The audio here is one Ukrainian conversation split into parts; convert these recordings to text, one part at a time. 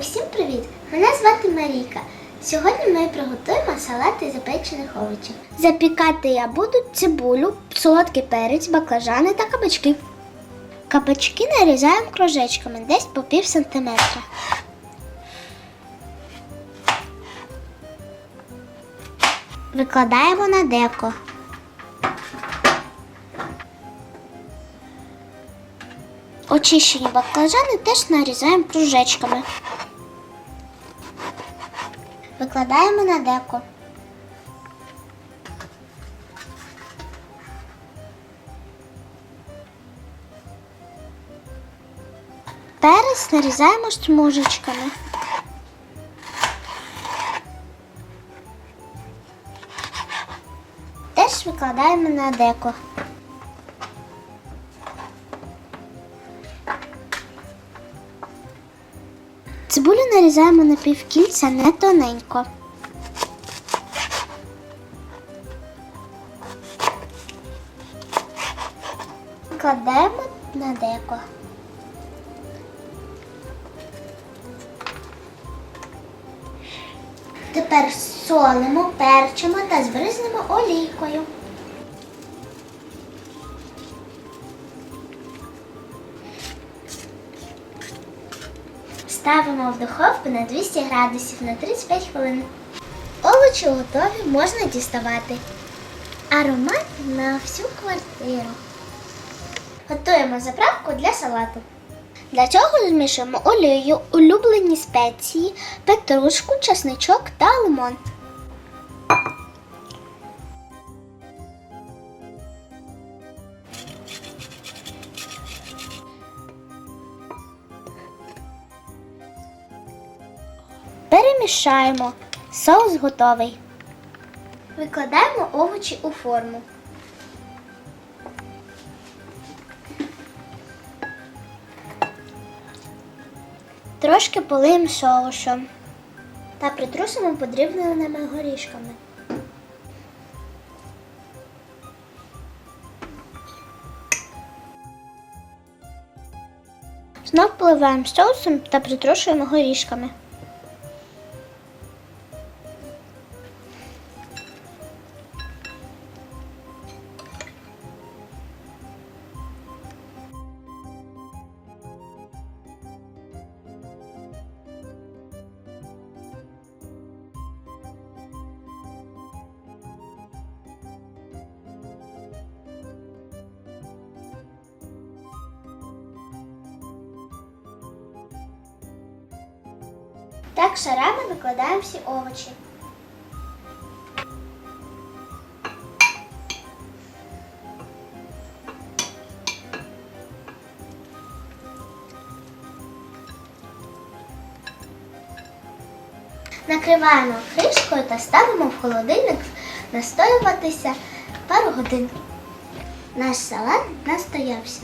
Усім привіт! Мене звати Марійка. Сьогодні ми приготуємо салат із запечених овочів. Запікати я буду цибулю, солодкий перець, баклажани та кабачки. Кабачки нарізаємо кружечками десь по пів сантиметра. Викладаємо на деко. Очищені баклажани теж нарізаємо кружечками. Викладаємо на деко. Перець нарізаємо смужечками. Теж викладаємо на деко. Цибулю нарізаємо на півкільця не тоненько. Кладемо на деко. Тепер солимо, перчимо та збризнемо олійкою. Ставимо в духовку на 200 градусів на 35 хвилин. Овочі готові, можна діставати. Аромат на всю квартиру. Готуємо заправку для салату. Для цього змішуємо олію, улюблені спеції, петрушку, чесничок та лимон. Перемішаємо. Соус готовий. Викладаємо овочі у форму. Трошки полиємо соусом та притрусимо подрібненими горішками. Знов поливаємо соусом та притрушуємо горішками. Так шарами викладаємо всі овочі. Накриваємо кришкою та ставимо в холодильник настоюватися пару годин. Наш салат настоявся.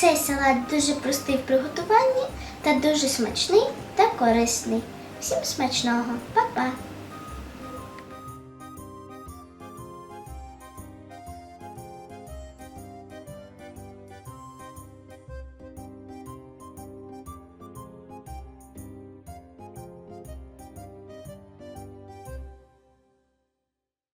Цей салат дуже простий в приготуванні та дуже смачний та корисний. Всім смачного, Па-па!